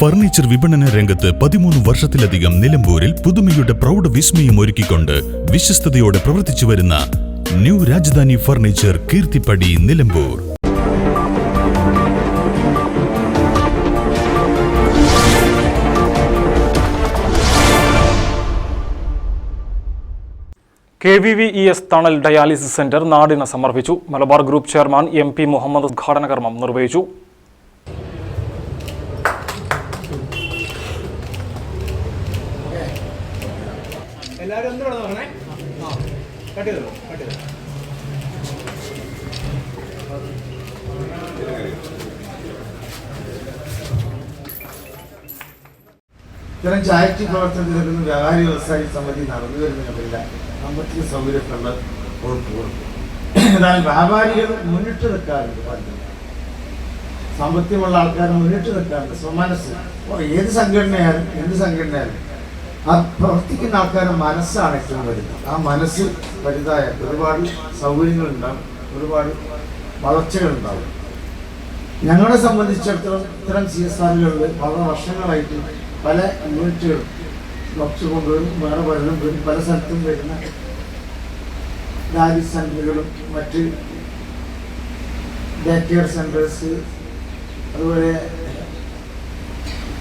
Furniture വിപണന രംഗത്ത് പതിമൂന്ന് വർഷത്തിലധികം നിലമ്പൂരിൽ പുതുമയുടെ പ്രൗഢ വിസ്മയം ഒരുക്കിക്കൊണ്ട് വിശ്വസ്തയോടെ പ്രവർത്തിച്ചു വരുന്ന new Rajdhani furniture Keerthippadi Nilambur. K V V E S Thanal dialysis centre നാടിന് സമർപ്പിച്ചു. Malabar group chairman M P Muhammad ഉദ്ഘാടന കർമ്മം നിർവഹിച്ചു എല്ലാവരും ഒന്നും ഇവിടെ നോക്കണേ ആ കട്ട് ചെയ്തോ ഇത്തരം ചാരിറ്റി പ്രവർത്തനത്തിലൊന്നും വ്യാപാരി വ്യവസായി സമിതി നടന്നു വരുന്നതില്ല സാമ്പത്തിക സൗകര്യത്തിലുള്ള കൊടുക്കും എന്നാൽ വ്യാപാരികൾ മുന്നിട്ട് നിൽക്കാറുണ്ട് പലരും. സാമ്പത്തികമുള്ള ആൾക്കാർ മുന്നിട്ട് നിൽക്കാറുണ്ട്. സ്വമനസ് ഏത് സംഘടനയായാലും എന്ത് സംഘടനയായാലും ആ പ്രവർത്തിക്കുന്ന ആൾക്കാരുടെ മനസ്സാണ് ഏറ്റവും വലുത്. ആ മനസ്സ് വലുതായ ഒരുപാട് സൗകര്യങ്ങളുണ്ടാവും ഒരുപാട് വളർച്ചകളുണ്ടാവും. ഞങ്ങളെ സംബന്ധിച്ചിടത്തോളം ഇത്തരം സി എസ് ആറുകളിൽ വളരെ വർഷങ്ങളായിട്ട് പല യൂണിറ്റുകളും ഡോക്ടർ കൊണ്ടുവരും വേറെ പലരും വരും പല സ്ഥലത്തും വരുന്ന ഡാലി സെന്ററുകളും മറ്റ് ഡേ കെയർ സെന്റേഴ്സ് അതുപോലെ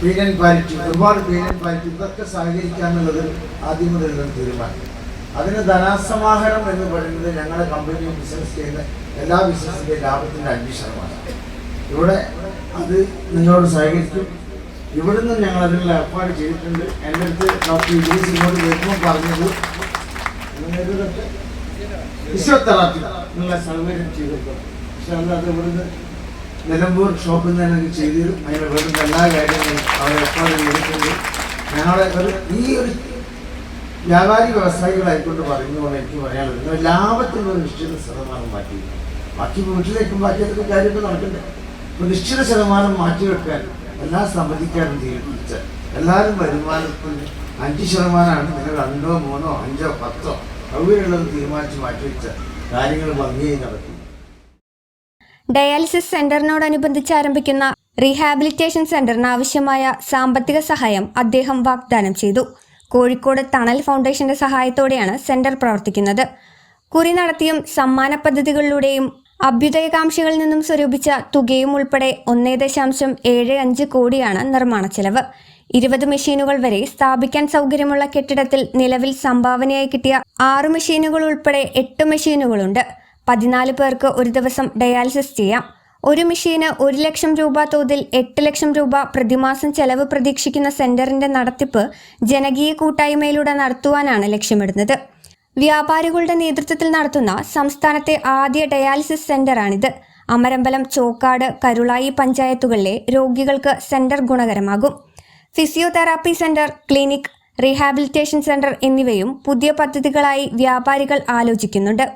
പീനൻ പാലിറ്റി ഒരുപാട് പീനൻ പാലിറ്റി ഇതൊക്കെ സഹകരിക്കാന്നുള്ളത് ആദ്യം മുതലുള്ള തീരുമാനം. അതിന് ധനാസമാഹരണം എന്ന് പറയുന്നത് ഞങ്ങളുടെ കമ്പനി ബിസിനസ് ചെയ്യുന്ന എല്ലാ ബിസിനസ്സിന്റെ ലാഭത്തിന്റെ അഞ്ച് ശതമാനം. ഇവിടെ അത് നിങ്ങളോട് സഹകരിക്കും. ഇവിടുന്ന് ഞങ്ങൾ അതിനുള്ള ഏർപ്പാട് ചെയ്തിട്ടുണ്ട്. എന്റെ അടുത്ത് ഡോക്ടർ ഇദ്രീസ് ഇങ്ങോട്ട് വരുമ്പോൾ പറഞ്ഞത് ഫിസിയോതെറാപ്പി എന്നുള്ള സൗകര്യം ചെയ്തിട്ടുണ്ട്. പക്ഷെ അത് ഇവിടുന്ന് നിലമ്പൂർ ഷോപ്പിൽ നിന്ന് തന്നെ ചെയ്തു തരും. അതിന് വേണ്ടുന്ന എല്ലാ കാര്യങ്ങളും അവർ എപ്പോഴും എടുക്കുന്നു ഞങ്ങളുടെ ഒരു ഈ ഒരു വ്യാപാരി വ്യവസായികളായിക്കൊണ്ട് പറയുന്നതുകൊണ്ട് എനിക്ക് പറയാനുള്ളത് നിങ്ങൾ ലാഭത്തിന് ഒരു നിശ്ചിത ശതമാനം മാറ്റി. ബാക്കി വീട്ടിലേക്കും ബാക്കി അതൊക്കെ കാര്യമൊക്കെ നടക്കണ്ടേ? അപ്പൊ നിശ്ചിത ശതമാനം മാറ്റിവെക്കാൻ എല്ലാ സമ്മതിക്കാരും തീരുമാനിച്ച എല്ലാവരും വരുമാനത്തിന് അഞ്ച് ശതമാനമാണ് നിങ്ങൾ രണ്ടോ മൂന്നോ അഞ്ചോ പത്തോ സൗകര്യമുള്ളത് തീരുമാനിച്ച് മാറ്റിവെച്ച കാര്യങ്ങൾ ഭംഗിയായി നടത്തി ഡയാലിസിസ് സെന്ററിനോടനുബന്ധിച്ച് ആരംഭിക്കുന്ന റീഹാബിലിറ്റേഷൻ സെന്ററിന് ആവശ്യമായ സാമ്പത്തിക സഹായം അദ്ദേഹം വാഗ്ദാനം ചെയ്തു. കോഴിക്കോട് തണൽ ഫൗണ്ടേഷന്റെ സഹായത്തോടെയാണ് സെന്റർ പ്രവർത്തിക്കുന്നത്. കുറി നടത്തിയും സമ്മാന പദ്ധതികളിലൂടെയും അഭ്യുദയകാംക്ഷികളിൽ നിന്നും സ്വരൂപിച്ച തുകയും ഉൾപ്പെടെ ഒന്നേ ദശാംശം ഏഴ് അഞ്ച് കോടിയാണ് നിർമ്മാണ ചെലവ്. ഇരുപത് മെഷീനുകൾ വരെ സ്ഥാപിക്കാൻ സൗകര്യമുള്ള കെട്ടിടത്തിൽ നിലവിൽ സംഭാവനയായി കിട്ടിയ ആറ് മെഷീനുകൾ ഉൾപ്പെടെ എട്ട് മെഷീനുകളുണ്ട്. പതിനാല് പേർക്ക് ഒരു ദിവസം ഡയാലിസിസ് ചെയ്യാം. ഒരു മെഷീന് ഒരു ലക്ഷം രൂപ തോതിൽ എട്ട് ലക്ഷം രൂപ പ്രതിമാസം ചെലവ് പ്രതീക്ഷിക്കുന്ന സെന്ററിന്റെ നടത്തിപ്പ് ജനകീയ കൂട്ടായ്മയിലൂടെ നടത്തുവാനാണ് ലക്ഷ്യമിടുന്നത്. വ്യാപാരികളുടെ നേതൃത്വത്തിൽ നടത്തുന്ന സംസ്ഥാനത്തെ ആദ്യ ഡയാലിസിസ് സെന്ററാണിത്. അമരമ്പലം ചോക്കാട് കരുളായി പഞ്ചായത്തുകളിലെ രോഗികൾക്ക് centre ഗുണകരമാകും. Physiotherapy centre clinic rehabilitation centre എന്നിവയും പുതിയ പദ്ധതികളായി വ്യാപാരികൾ ആലോചിക്കുന്നുണ്ട്.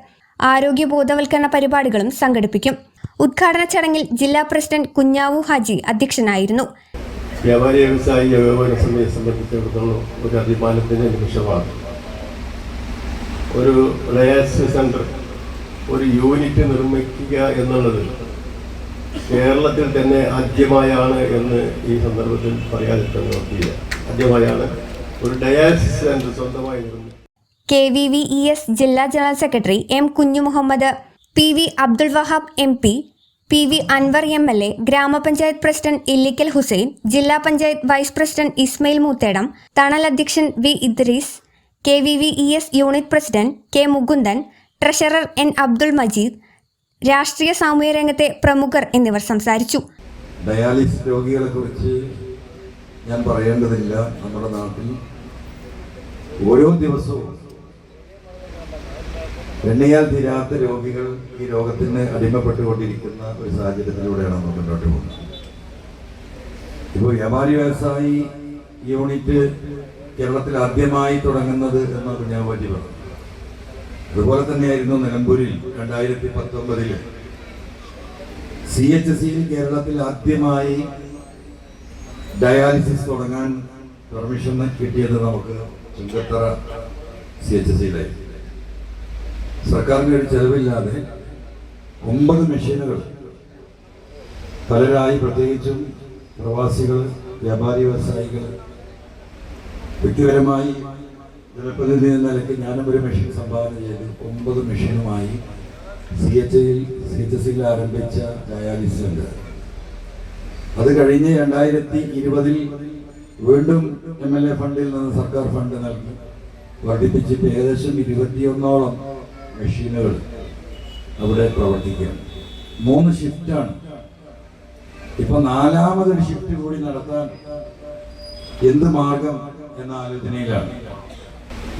ആരോഗ്യ ബോധവൽക്കരണ പരിപാടികളും സംഘടിപ്പിക്കും. ഉദ്ഘാടന ചടങ്ങിൽ ജില്ലാ പ്രസിഡന്റ് കുഞ്ഞാവു ഹാജി അധ്യക്ഷനായിരുന്നു. വ്യാപാരി വ്യവസായി വ്യാപാര സമിതിയെ സംബന്ധിച്ചിടത്തോളം ഒരു അഭിമാനത്തിന്റെ നിമിഷമാണ്. ഒരു ഡയാലിസിസ് സെന്റർ ഒരു യൂണിറ്റ് നിർമ്മിക്കുക എന്നുള്ളത് കേരളത്തിൽ തന്നെ ആദ്യമായാണ് എന്ന് ഈ സന്ദർഭത്തിൽ പറയാതിരിക്കാൻ നോക്കിയില്ല ആദ്യമായാണ് ഒരു ഡയാലിസിസ് സെന്റർ സ്വന്തമായി നിർമ്മിക്കുക K V V E S ജില്ലാ general secretary M Kunju Muhammad P V Abdul Wahab M P P V Anvar M L A ഗ്രാമപഞ്ചായത്ത് പ്രസിഡന്റ് ഇല്ലിക്കൽ ഹുസൈൻ ജില്ലാ പഞ്ചായത്ത് വൈസ് പ്രസിഡന്റ് ഇസ്മയിൽ മൂത്തേടം തണൽ അധ്യക്ഷൻ V Idris K V V E S unit president K Mukundan treasurer N Abdul Majeed രാഷ്ട്രീയ സാമൂഹ്യ രംഗത്തെ പ്രമുഖർ എന്നിവർ സംസാരിച്ചു. Dialysis രോഗികളെ കുറിച്ച് ഞാൻ പറയേണ്ടതില്ല നമ്മുടെ നാട്ടിൽ. ഓരോ ദിവസവും എണ്ണയാൽ തീരാത്ത രോഗികൾ ഈ രോഗത്തിന് അടിമപ്പെട്ടുകൊണ്ടിരിക്കുന്ന ഒരു സാഹചര്യത്തിലൂടെയാണ് നമ്മൾ മുന്നോട്ട് പോകുന്നത്. ഇപ്പോൾ വ്യാപാരി വ്യവസായി യൂണിറ്റ് കേരളത്തിൽ ആദ്യമായി തുടങ്ങുന്നത് എന്ന് കുഞ്ഞാമ്പറ്റി പറഞ്ഞു. അതുപോലെ തന്നെയായിരുന്നു നിലമ്പൂരിൽ രണ്ടായിരത്തി പത്തൊമ്പതിൽ സി എച്ച് സിയിൽ കേരളത്തിൽ ആദ്യമായി ഡയാലിസിസ് തുടങ്ങാൻ പെർമിഷൻ കിട്ടിയത് നമുക്ക് ചുങ്കത്തറ സി എച്ച് സിയിലായി സർക്കാരിന്റെ ഒരു ചെലവില്ലാതെ ഒമ്പത് മെഷീനുകൾ പലരായി പ്രത്യേകിച്ചും പ്രവാസികൾ വ്യാപാരി വ്യവസായികൾ വ്യക്തിപരമായി ജനപ്രതിനിധി എന്ന നിലയ്ക്ക് ഞാനും ഒരു മെഷീൻ സംഭാവന ചെയ്ത്. ഒമ്പത് മെഷീനുമായി സി എച്ച് ഐയിൽ സി എച്ച് എസ് സിയിൽ ആരംഭിച്ച ഡയാലിസിസ് സെന്റർ അത് കഴിഞ്ഞ് രണ്ടായിരത്തി ഇരുപതിൽ വീണ്ടും എം എൽ എ ഫണ്ടിൽ നിന്ന് സർക്കാർ ഫണ്ട് നൽകി. വർദ്ധിപ്പിച്ചിട്ട് ഏകദേശം ഇരുപത്തിയൊന്നോളം മെഷീനുകൾ അവിടെ പ്രവർത്തിക്കുകയാണ്. മൂന്ന് ഷിഫ്റ്റാണ് ഇപ്പൊ നാലാമതൊരു ഷിഫ്റ്റ് കൂടി നടത്താൻ എന്ത് മാർഗം എന്ന ആലോചനയിലാണ്.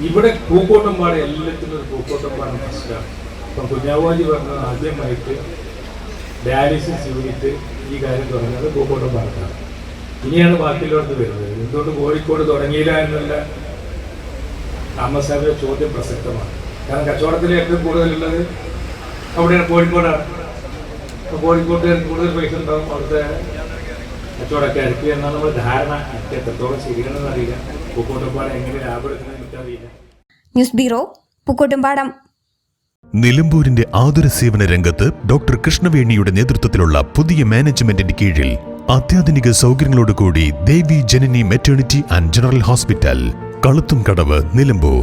ഇവിടെ പൂക്കോട്ടമ്പാട് എല്ലാത്തിനും ഒരു പൂക്കോട്ടമ്പാട് പ്രശ്നമാണ് ഇപ്പം കുഞ്ഞാവാജി പറഞ്ഞ ആദ്യമായിട്ട് ഡയാലിസിസ് യൂണിറ്റ് ഈ കാര്യം തുടങ്ങുന്നത് പൂക്കോട്ടമ്പാടത്താണ്. ഇനിയാണ് ബാക്കിയിലോട്ട് വരുന്നത്. എന്തുകൊണ്ട് കോഴിക്കോട് തുടങ്ങിയില്ല എന്നുള്ള താമസാബിയുടെ ചോദ്യം പ്രസക്തമാണ്. കാരണം കച്ചവടത്തിൽ ഏറ്റവും കൂടുതലുള്ളത് അവിടെയാണ് കോഴിക്കോടാണ്. അപ്പോൾ കോഴിക്കോട്ടുകാർക്ക് കൂടുതൽ പൈസ ഉണ്ടാവും. അവിടുത്തെ കച്ചവടമൊക്കെ അരക്കുക എന്നാണ് നമ്മൾ ധാരണ. എനിക്ക് എത്രത്തോളം ശരിയാണെന്ന് അറിയില്ല. പൂക്കോട്ടമ്പാട് എങ്ങനെ ലാഭം എടുക്കുന്നത് എനിക്കറിയില്ല. News bureau Pookkottumpadam. നിലമ്പൂരിന്റെ ആതുര സേവന രംഗത്ത് ഡോക്ടർ കൃഷ്ണവേണിയുടെ നേതൃത്വത്തിലുള്ള പുതിയ മാനേജ്മെന്റിന്റെ കീഴിൽ അത്യാധുനിക സൗകര്യങ്ങളോടുകൂടി Devi Janani maternity and general hospital Kaluthumkadavu Nilambur.